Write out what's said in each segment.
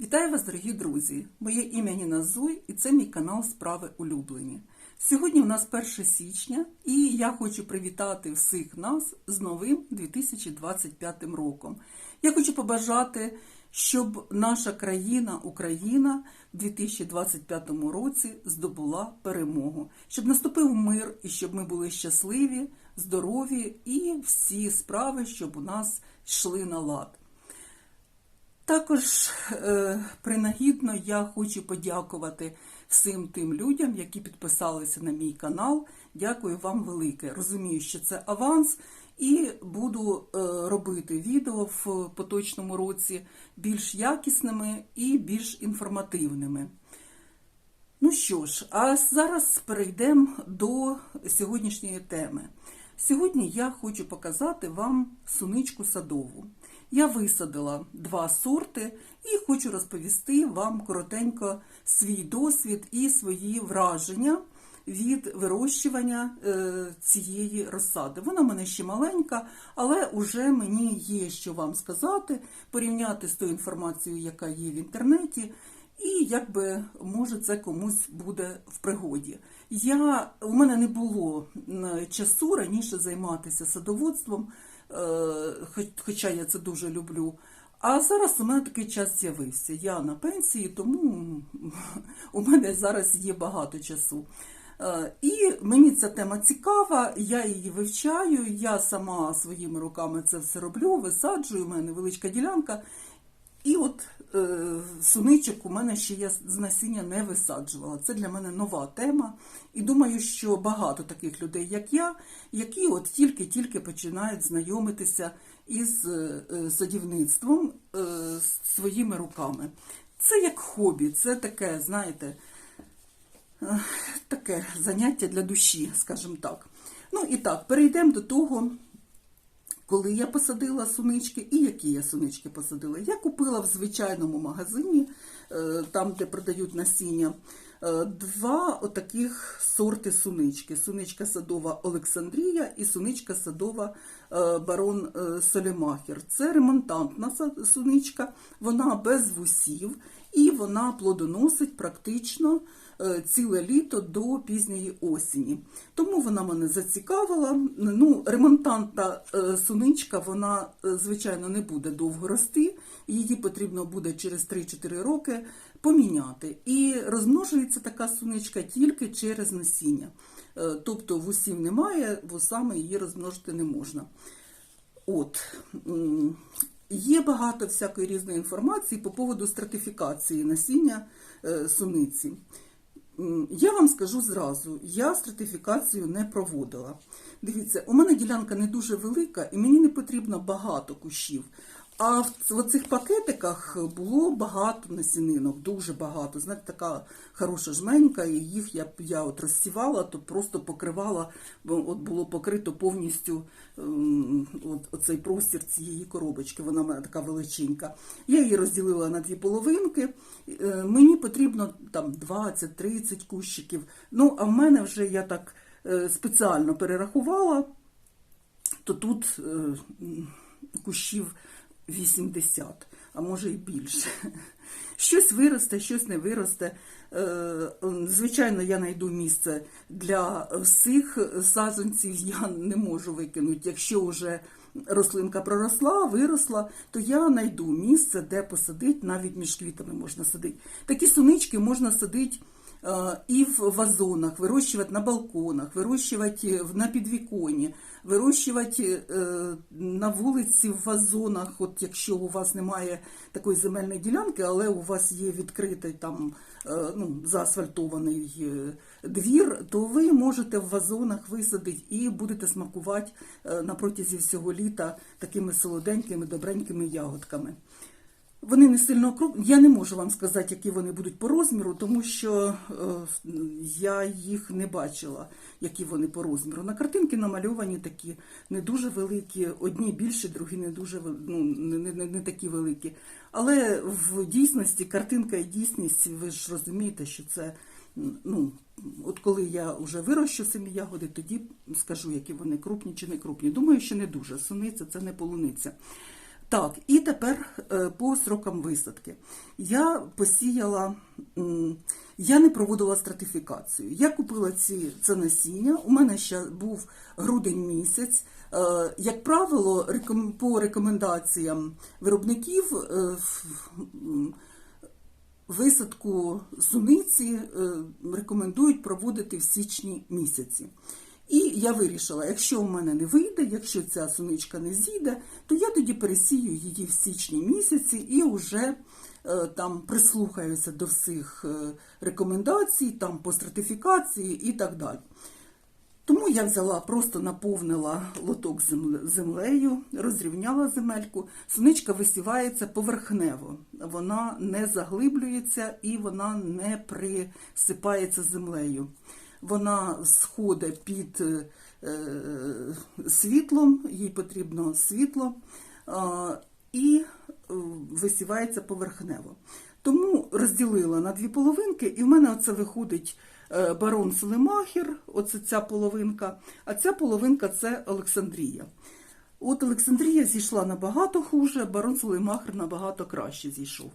Вітаю вас, дорогі друзі! Моє ім'я Ніна Зуй і це мій канал Справи Улюблені. Сьогодні у нас 1 січня, і я хочу привітати всіх нас з новим 2025 роком. Я хочу побажати, щоб наша країна, Україна, в 2025 році здобула перемогу, щоб наступив мир і щоб ми були щасливі, здорові і всі справи, щоб у нас йшли на лад. Також е, принагідно я хочу подякувати всім тим людям, які підписалися на мій канал. Дякую вам велике. Розумію, що це аванс, і буду е, робити відео в поточному році більш якісними і більш інформативними. Ну що ж, а зараз перейдемо до сьогоднішньої теми. Сьогодні я хочу показати вам суничку садову. Я висадила два сорти і хочу розповісти вам коротенько свій досвід і свої враження від вирощування е, цієї розсади. Вона в мене ще маленька, але вже мені є що вам сказати, порівняти з тою інформацією, яка є в інтернеті. І якби може це комусь буде в пригоді. Я, У мене не було часу раніше займатися садоводством, хоча я це дуже люблю. А зараз у мене такий час з'явився. Я на пенсії, тому у мене зараз є багато часу. Е, і мені ця тема цікава, я її вивчаю, я сама своїми руками це все роблю, висаджую, у мене невеличка ділянка. І от е, суничок у мене ще я з насіння не висаджувала. Це для мене нова тема. І думаю, що багато таких людей, як я, які от тільки-тільки починають знайомитися із е, садівництвом е, своїми руками. Це як хобі, це таке, знаєте, е, таке заняття для душі, скажімо так. Ну і так, перейдемо до того коли я посадила сунички і які я сунички посадила. Я купила в звичайному магазині, е, там, де продають насіння, е, два отаких сорти сунички. Суничка садова Олександрія і суничка садова е, барон Солімахер. Це ремонтантна суничка, вона без вусів і вона плодоносить практично. Е, ціле літо до пізньої осені. Тому вона мене зацікавила. Ну, Ремонтантна е, суничка, вона, е, звичайно, не буде довго рости, її потрібно буде через 3-4 роки поміняти. І розмножується така суничка тільки через насіння. Тобто вусів немає, вусами її розмножити не можна. От. Є багато всякої різної інформації по поводу стратифікації насіння суниці. Я вам скажу зразу, я стратифікацію не проводила. Дивіться, у мене ділянка не дуже велика, і мені не потрібно багато кущів. А в цих пакетиках було багато насінинок, дуже багато. Знаєте, така хороша жменька, і їх я я от розсівала, то просто покривала, от було покрито повністю ем, от, оцей простір цієї коробочки. Вона мене така величенька. Я її розділила на дві половинки. Е, мені потрібно там 20-30 кущиків. Ну, а в мене вже я так е, спеціально перерахувала, то тут е, кущів. 80, а може і більше. Щось виросте, щось не виросте. Е, звичайно, я знайду місце для всіх саджанців, я не можу викинути. Якщо вже рослинка проросла, виросла, то я знайду місце, де посадити, навіть між квітами можна садити. Такі сунички можна садити. Е, і в вазонах, вирощувати на балконах, вирощувати на підвіконі, вирощувати е, на вулиці в вазонах, от якщо у вас немає такої земельної ділянки, але у вас є відкритий там ну, заасфальтований двір, то ви можете в вазонах висадити і будете смакувати на протязі всього літа такими солоденькими, добренькими ягодками. Вони не сильно крупні. Я не можу вам сказати, які вони будуть по розміру, тому що е, я їх не бачила, які вони по розміру. На картинки намальовані такі не дуже великі, одні більші, другі не дуже ну, не, не, не такі великі. Але в дійсності картинка і дійсність, ви ж розумієте, що це. ну, От коли я вже вирощу самі ягоди, тоді скажу, які вони крупні чи не крупні. Думаю, що не дуже. Суниця це не полуниця. Так, і тепер е, по срокам висадки. Я посіяла, я не проводила стратифікацію. Я купила ці, це насіння. У мене ще був грудень місяць. Е, Як правило, по рекомендаціям виробників е, висадку суниці рекомендують проводити в січні місяці. І я вирішила, якщо в мене не вийде, якщо ця суничка не зійде, то я тоді пересію її в січні місяці і вже е, там прислухаюся до всіх е, рекомендацій, там по стратифікації і так далі. Тому я взяла, просто наповнила лоток землею, розрівняла земельку. Суничка висівається поверхнево, вона не заглиблюється і вона не присипається землею. Вона сходить під е, е, світлом, їй потрібно світло, і е, висівається поверхнево. Тому розділила на дві половинки, і в мене оце виходить барон Селемахер, оце ця половинка, а ця половинка це Олександрія. От Олександрія зійшла набагато хуже, барон Селемахер набагато краще зійшов.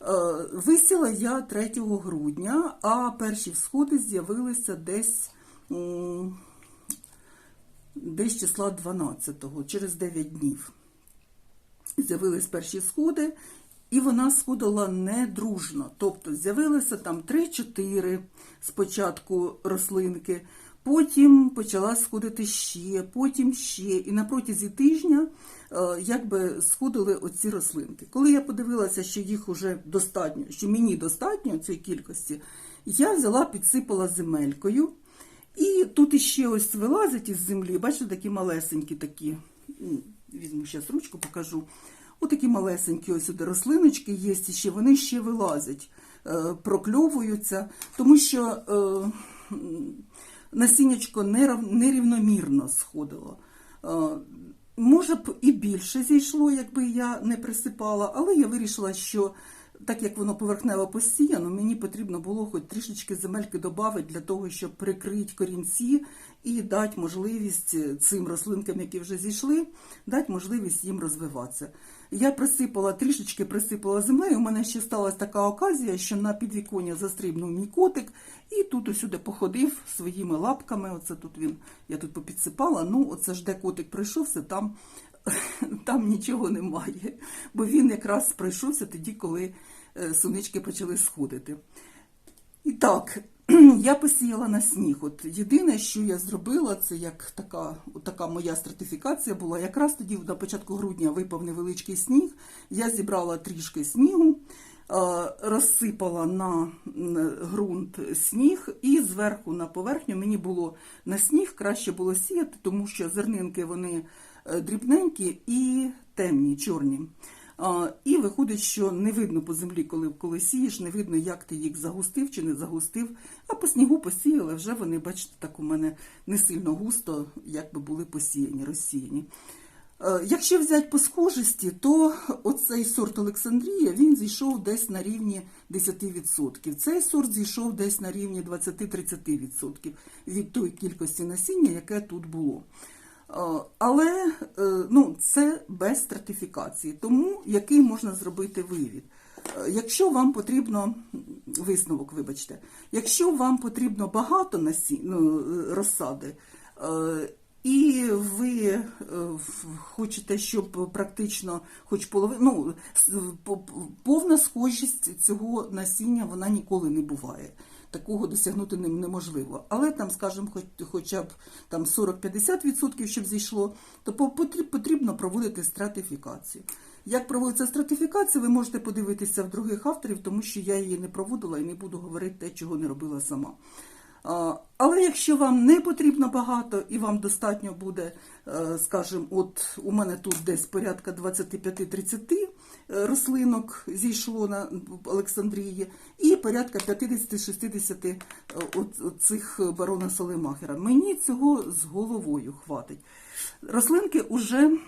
Е, Висіла я 3 грудня, а перші всходи з'явилися десь, десь числа 12-го, через 9 днів з'явились перші сходи, і вона сходила недружно. Тобто з'явилося там 3-4 спочатку рослинки, потім почала сходити ще, потім ще. І на протязі тижня е, якби сходили оці рослинки. Коли я подивилася, що їх вже достатньо, що мені достатньо цієї кількості, я взяла, підсипала земелькою. І тут іще ось вилазять із землі, бачите, такі малесенькі такі. Візьму зараз ручку, покажу. Отакі малесенькі ось сюди рослиночки є, ще вони ще вилазять, е, прокльовуються, тому що е, насіннячко нерівномірно сходило. Е, Може б і більше зійшло, якби я не присипала, але я вирішила, що так як воно поверхнево посіяно, мені потрібно було хоч трішечки земельки додати для того, щоб прикрити корінці і дати можливість цим рослинкам, які вже зійшли, дати можливість їм розвиватися. Я присипала трішечки присипала землею. У мене ще сталася така оказія, що на підвіконня застрибнув мій котик і тут усюди походив своїми лапками. Оце тут він, я тут попідсипала. Ну, оце ж де котик прийшовся, там, там нічого немає. Бо він якраз прийшовся тоді, коли е, сунички почали сходити. І так, я посіяла на сніг. От єдине, що я зробила, це як така, така моя стратифікація була. Якраз тоді, на початку грудня, випав невеличкий сніг. Я зібрала трішки снігу, е, розсипала на ґрунт сніг, і зверху на поверхню мені було на сніг краще було сіяти, тому що зернинки вони дрібненькі і темні, чорні. І виходить, що не видно по землі, коли, коли сієш, не видно, як ти їх загустив чи не загустив. А по снігу посіяли, вже вони, бачите, так у мене не сильно густо, як би були посіяні, розсіяні. Е, Якщо взяти по схожості, то оцей сорт Олександрія він зійшов десь на рівні 10%. Цей сорт зійшов десь на рівні 20-30% від тої кількості насіння, яке тут було. Е, Але е, ну, це без стратифікації, тому який можна зробити вивід. Е, Якщо вам потрібно висновок, вибачте, якщо вам потрібно багато насі... ну, розсади, і ви хочете, щоб практично хоч половина, ну, повна схожість цього насіння вона ніколи не буває. Такого досягнути неможливо. Але там, скажімо, хоч, хоча б там 40-50%, щоб зійшло, то потрібно проводити стратифікацію. Як проводиться стратифікація, ви можете подивитися в других авторів, тому що я її не проводила і не буду говорити те, чого не робила сама. Але якщо вам не потрібно багато і вам достатньо буде, е, скажімо, от у мене тут десь порядка 25-30 е, рослинок зійшло на Олександрії, і порядка 50-60 е, цих барона Солемахера. Мені цього з головою хватить. Рослинки вже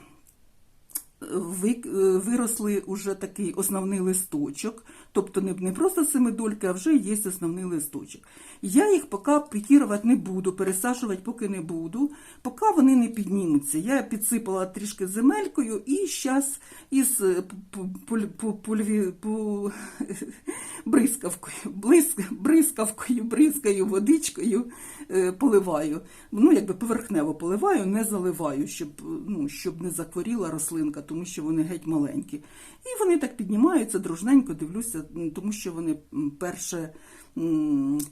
виросли уже такий основний листочок, тобто не, просто семидольки, а вже є основний листочок. Я їх поки пікірувати не буду, пересаджувати поки не буду, поки вони не піднімуться. Я підсипала трішки земелькою і зараз із е, бризкавкою, бризкавкою, бризкаю водичкою е, поливаю. Ну, якби поверхнево поливаю, не заливаю, щоб, ну, щоб не захворіла рослинка, тому що вони геть маленькі. І вони так піднімаються дружненько, дивлюся, тому що вони перше.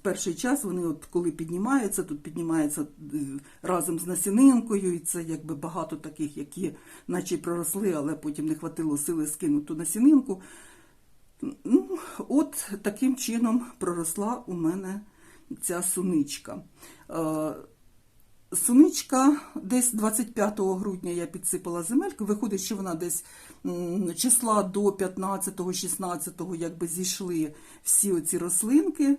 Перший час вони, от коли піднімаються, тут піднімаються е, разом з насінинкою, і це якби багато таких, які наче проросли, але потім не хватило сили скинути насінинку. Ну, от таким чином проросла у мене ця суничка. Суничка десь 25 грудня я підсипала земельку. Виходить, що вона десь числа до 15-16 якби зійшли всі оці рослинки.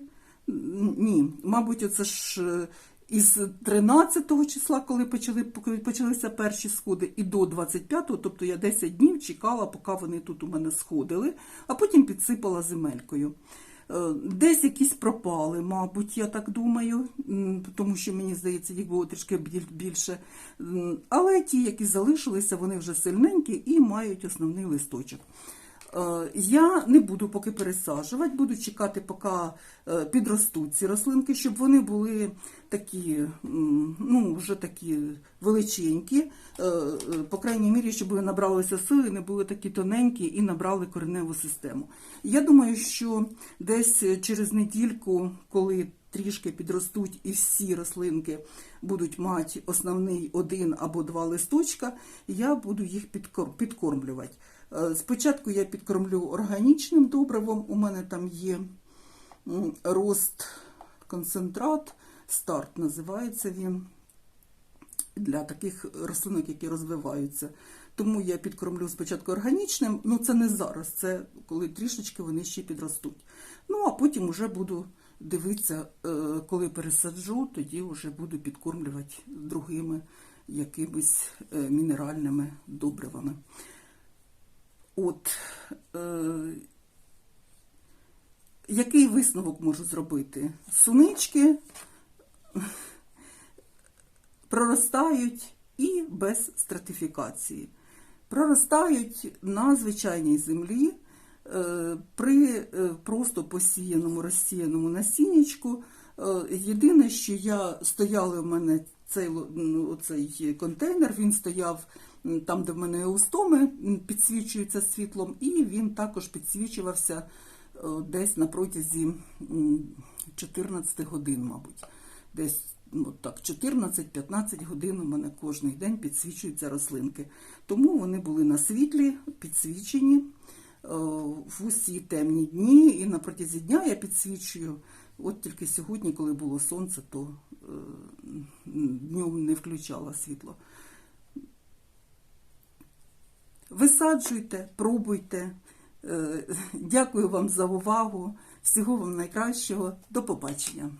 Ні, мабуть, оце ж е, із 13 числа, коли почали, почалися перші сходи, і до 25-го, тобто я 10 днів чекала, поки вони тут у мене сходили, а потім підсипала земелькою. Е, Десь якісь пропали, мабуть, я так думаю, тому що мені здається, їх було трішки більше. Але ті, які залишилися, вони вже сильненькі і мають основний листочок. Е, Я не буду поки пересаджувати, буду чекати, поки е, підростуть ці рослинки, щоб вони були такі, ну, вже такі величенькі, е, по крайній мірі, щоб вони набралися сили, не були такі тоненькі і набрали кореневу систему. Я думаю, що десь через недільку, коли трішки підростуть і всі рослинки будуть мати основний один або два листочка, я буду їх підкормлювати. Е, Спочатку я підкормлю органічним добривом, у мене там є рост концентрат, старт називається він для таких рослинок, які розвиваються. Тому я підкормлю спочатку органічним, ну це не зараз, це коли трішечки вони ще підростуть. Ну а потім вже буду дивитися, е, коли пересаджу, тоді вже буду підкормлювати другими якимись е, мінеральними добривами. От е, який висновок можу зробити? Сунички проростають і без стратифікації. Проростають на звичайній землі при е, просто посіяному розсіяному насіннячку. Е, Єдине, що я стояли в мене цей, оцей контейнер, він стояв там, де в мене еустоми м, підсвічуються світлом, і він також підсвічувався е, десь на протязі 14 годин, мабуть. Десь ну, так, 14-15 годин у мене кожен день підсвічуються рослинки. Тому вони були на світлі, підсвічені е, в усі темні дні, і на протязі дня я підсвічую. От тільки сьогодні, коли було сонце, то е, днем не включала світло. Висаджуйте, пробуйте. Е, Дякую вам за увагу. Всього вам найкращого. До побачення.